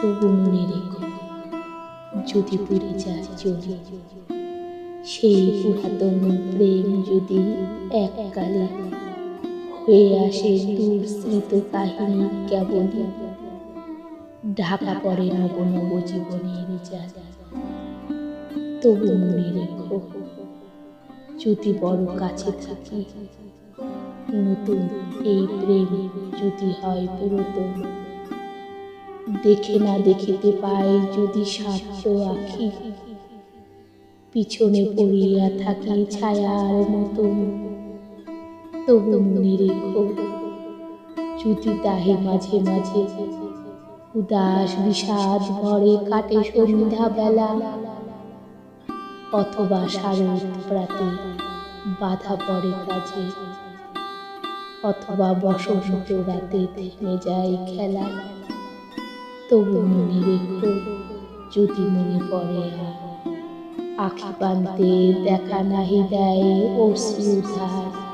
তবু মনে রেখো, যদি পুড়ে যায় চলে সেই পুরাতন প্রেম যদি এককালে হয়ে আসে দূর স্মৃত কাহিনী কেবলই ঢাকা পড়ে নব নব জীবনের তবু মনে রেখো, যদি বড় কাছে থাকি, নতুন এই প্রেম যদি হয় পুরাতন। দেখে না দেখিতে পাই যদি স্বার্থ আখি। পিছনে পড়িয়া থাকি ছায়ার মতন তবু মনে রেখো, যদি তাহে মাঝে মাঝে উদাস বিষাদ ভরে কাটে সন্ধ্যা বেলা অথবা শারদ প্রাতে বাধা পড়ে কাজে, অথবা বসন্ত রাতে থেমে যায় খেলা। তবু মনে রেখো যদি মনে পড়ে আর আখি বানতে দেখা নাহি দেয় অশ্রুধার